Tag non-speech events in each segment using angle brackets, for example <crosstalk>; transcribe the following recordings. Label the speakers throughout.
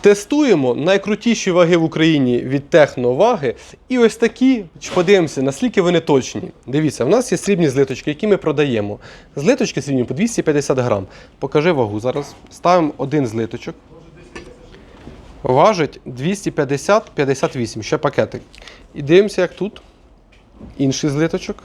Speaker 1: Тестуємо найкрутіші ваги в Україні від техноваги. І ось такі, подивимося, наскільки вони точні. Дивіться, в нас є срібні злиточки, які ми продаємо. Злиточки срібні по 250 грам. Покажи вагу зараз. Ставимо один злиточок. Важить 250-58, ще пакетик. І дивимося, як тут. Інший злиточок.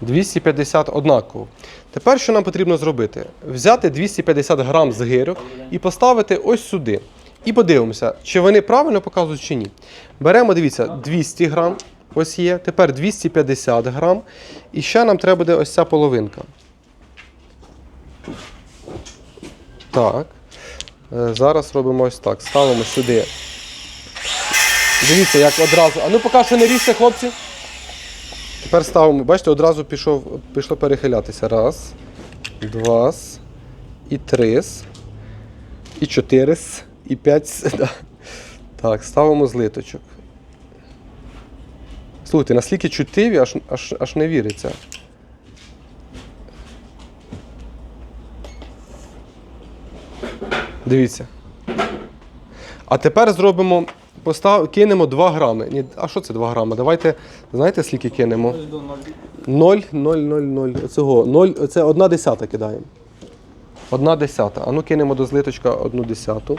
Speaker 1: 250 однаково. Тепер що нам потрібно зробити? Взяти 250 грам з гирок і поставити ось сюди. І подивимося, чи вони правильно показують чи ні. Беремо, дивіться, 200 грам. Ось є. Тепер 250 грам. І ще нам треба буде ось ця половинка. Так. Е, Зараз робимо ось так. Ставимо сюди. Дивіться, як одразу. А ну поки що не ріжте, хлопці. Тепер ставимо, бачите, одразу пішов, пішло перехилятися. Раз, два, і три, і чотири, і п'ять. <laughs> Да. Так, ставимо злиточок. Слухайте, наскільки чуттєві, аж, аж, аж не віриться. Дивіться. А тепер зробимо, постав, кинемо 2 грами. Ні, а що це 2 грами? Давайте, знаєте, скільки кинемо? 0, 0, 0, 0. Оцього. 0, це одна десята кидаємо. Одна десята. А ну кинемо до злиточка одну десяту.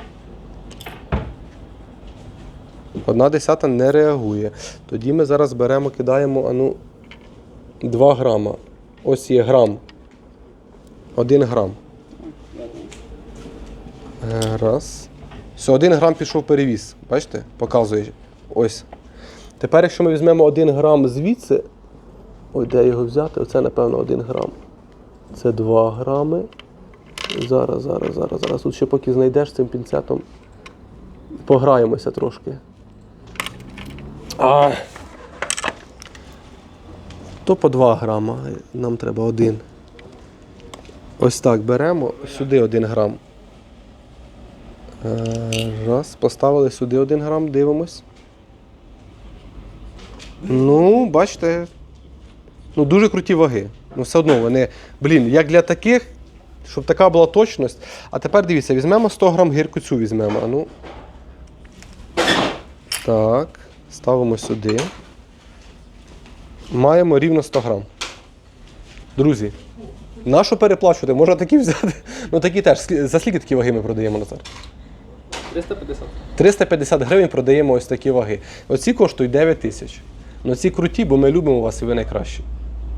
Speaker 1: Одна десята не реагує. Тоді ми зараз беремо, кидаємо а ну, 2 грама. Ось є грам. 1 грам. Е, Раз. Все, 1 грам пішов перевіз. Бачите? Показує. Ось. Тепер, якщо ми візьмемо 1 грам звідси. Ой, де його взяти? Оце, напевно, 1 грам. Це 2 грами. Зараз, зараз, зараз, зараз. Тут ще поки знайдеш цим пінцетом. Пограємося трошки. А. То по 2 грама. Нам треба один. Ось так беремо, сюди 1 грам. Е, Раз, поставили сюди 1 грам, дивимось. Ну, бачите, ну дуже круті ваги. Ну, все одно вони, блін, як для таких, щоб така була точність. А тепер дивіться, візьмемо 100 грам гірку цю візьмемо. Ну. Так, ставимо сюди. Маємо рівно 100 грам. Друзі, нащо переплачувати? Можна такі взяти. Ну такі теж. За скільки такі ваги ми продаємо Назар?
Speaker 2: 350.
Speaker 1: 350 гривень продаємо ось такі ваги. Оці коштують 9 тисяч. Ну ці круті, бо ми любимо вас і ви найкращі.